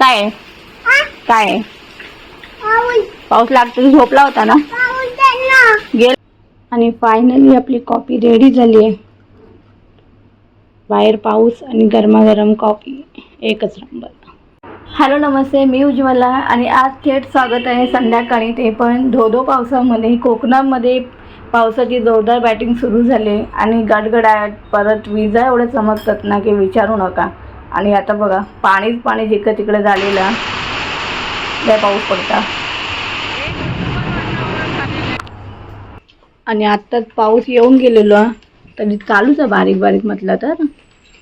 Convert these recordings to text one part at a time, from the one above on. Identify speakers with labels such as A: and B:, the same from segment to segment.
A: काय? आहे? काय? आहे? पाऊस लागतो झोपला होता ना? गेल. आणि फायनली आपली कॉफी रेडी झाली आहे. बाहेर पाऊस आणि गरमागरम कॉफी एकच नंबर हॅलो नमस्ते. मी उज्ज्वला आणि आज थेट स्वागत आहे संध्याकाळी. ते पण धोधो पावसामध्ये कोकणामध्ये पावसाची जोरदार बॅटिंग सुरू झाली आणि गडगडाट परत विजा एवढ्या चमकतात ना की विचारू नका. आणि आता बघा पाणीच पाणी जिकडं तिकडं झालेलं लय पाऊस पडता. आणि आत्ताच पाऊस येऊन गेलेलो तरी चालूच आहे बारीक बारीक म्हटलं तर.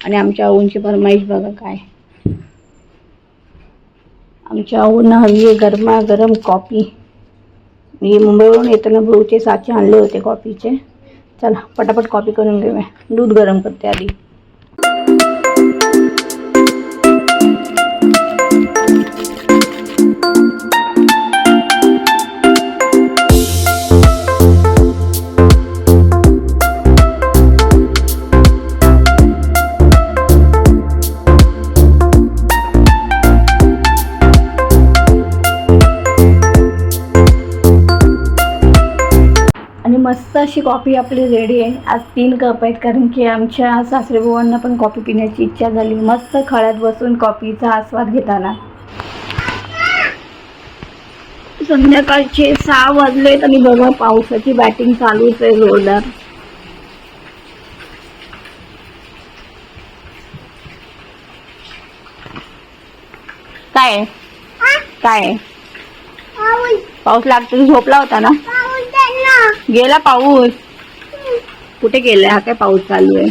A: आणि आमच्या आऊंची फरमाईश बघा काय. आमच्या आऊंना हवी आहे गरमागरम कॉफी. मी मुंबईवरून येताना भाऊचे साचे आणले होते कॉफीचे. चला पटापट कॉफी करून घेऊया. दूध गरम करते आधी. मस्त अशी कॉफी आपली रेडी आहे. आज तीन कप आहेत कारण की आमच्या सासरेबुवांना पण कॉफी पिण्याची इच्छा झाली. मस्त खळ्यात बसून कॉफीचा आस्वाद घेताना. संध्याकाळचे सहा वाजलेत आणि बघा पावसाची बॅटिंग चालूच आहे जोरदार. काय आहे? काय आहे? पाऊस लागतो झोपला होता ना? गेला पाऊस. कुठे गेलाय? हा काय पाऊस चालू आहे.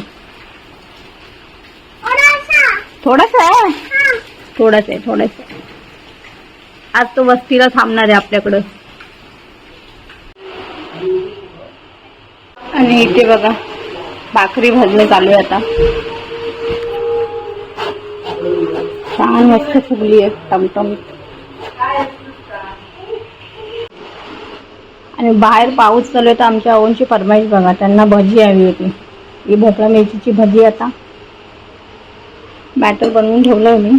A: थोडस. आहे? थोडस आहे थोडस आज तो वस्तीला थांबणार आहे आपल्याकडं. आणि इथे बघा भाकरी भाजणं चालू आहे आता. छान मस्त फुगली आहे टमटमीत आणि बाहेर पाऊस चालू आहे तर आमच्या ओनची फरमाईश बघा त्यांना भजी हवी होती. ही भोपळा मिरचीची भजी आता. बॅटर बनवून ठेवलं मी.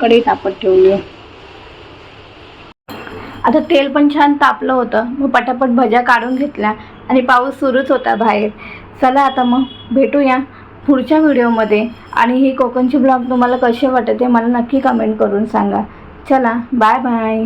A: कढई तापत ठेवली आहे आता तेल पण छान तापलं होतं. मग पटापट भज्या काढून घेतल्या आणि पाऊस सुरूच होता बाहेर. चला आता मग भेटूया पुढच्या व्हिडिओमध्ये. आणि ही कोकणची ब्लॉग तुम्हाला कसे वाटते मला नक्की कमेंट करून सांगा. चला बाय बाय